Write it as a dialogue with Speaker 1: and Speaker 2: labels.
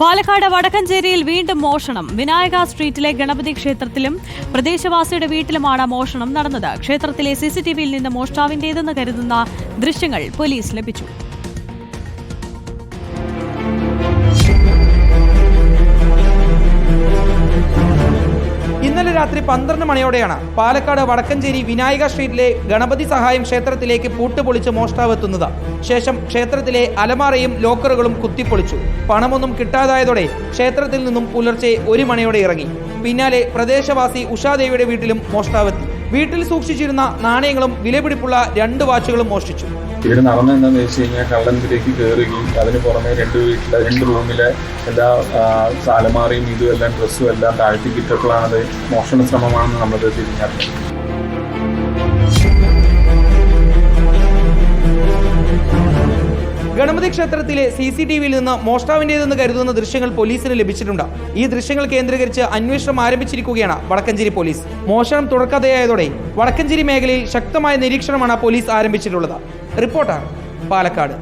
Speaker 1: പാലക്കാട് വടക്കഞ്ചേരിയിൽ വീണ്ടും മോഷണം. വിനായക സ്ട്രീറ്റിലെ ഗണപതി ക്ഷേത്രത്തിലും പ്രദേശവാസിയുടെ വീട്ടിലുമാണ് മോഷണം നടന്നത്. ക്ഷേത്രത്തിലെ സിസിടിവിയിൽ നിന്ന് മോഷ്ടാവിന്റേതെന്ന് കരുതുന്ന ദൃശ്യങ്ങൾ പോലീസ് ലഭിച്ചു.
Speaker 2: ഇന്നലെ രാത്രി പന്ത്രണ്ട് മണിയോടെയാണ് പാലക്കാട് വടക്കഞ്ചേരി വിനായക സ്ട്രീറ്റിലെ ഗണപതി സഹായം ക്ഷേത്രത്തിലേക്ക് പൂട്ടുപൊളിച്ച് മോഷ്ടാവ് എത്തുന്നത്. ശേഷം ക്ഷേത്രത്തിലെ അലമാറയും ലോക്കറുകളും കുത്തിപ്പൊളിച്ചു. പണമൊന്നും കിട്ടാതായതോടെ ക്ഷേത്രത്തിൽ നിന്നും പുലർച്ചെ ഒരു മണിയോടെ ഇറങ്ങി. പിന്നാലെ പ്രദേശവാസി ഉഷാദേവിയുടെ വീട്ടിലും മോഷ്ടാവെത്തി വീട്ടിൽ സൂക്ഷിച്ചിരുന്ന നാണയങ്ങളും വിലപിടിപ്പുള്ള രണ്ട് വാച്ചുകളും മോഷ്ടിച്ചു.
Speaker 3: ഇവിടെ നടന്നെന്താന്ന് വെച്ച് കഴിഞ്ഞാൽ കള്ളന്തിലേക്ക് കയറുകയും അതിന് പുറമെ രണ്ട് വീട്ടിലെ രണ്ട് റൂമിലെ എല്ലാ സാലമാറിയും ഇതും എല്ലാം ഡ്രസ്സും എല്ലാം താഴ്ത്തി ഇട്ടപ്പോഴാണത് മോഷണ ശ്രമമാണെന്ന് നമ്മളത് തിരിഞ്ഞറിഞ്ഞത്.
Speaker 2: ഗണപതി ക്ഷേത്രത്തിലെ സി സി ടി വിയിൽ നിന്ന് മോഷ്ടാവിന്റേതെന്ന് കരുതുന്ന ദൃശ്യങ്ങൾ പോലീസിന് ലഭിച്ചിട്ടുണ്ട്. ഈ ദൃശ്യങ്ങൾ കേന്ദ്രീകരിച്ച് അന്വേഷണം ആരംഭിച്ചിരിക്കുകയാണ് വടക്കഞ്ചേരി പോലീസ്. മോഷണം തുടർക്കഥയായതോടെ വടക്കഞ്ചേരി മേഖലയിൽ ശക്തമായ നിരീക്ഷണമാണ് പോലീസ് ആരംഭിച്ചിട്ടുള്ളത്. റിപ്പോർട്ടർ പാലക്കാട്.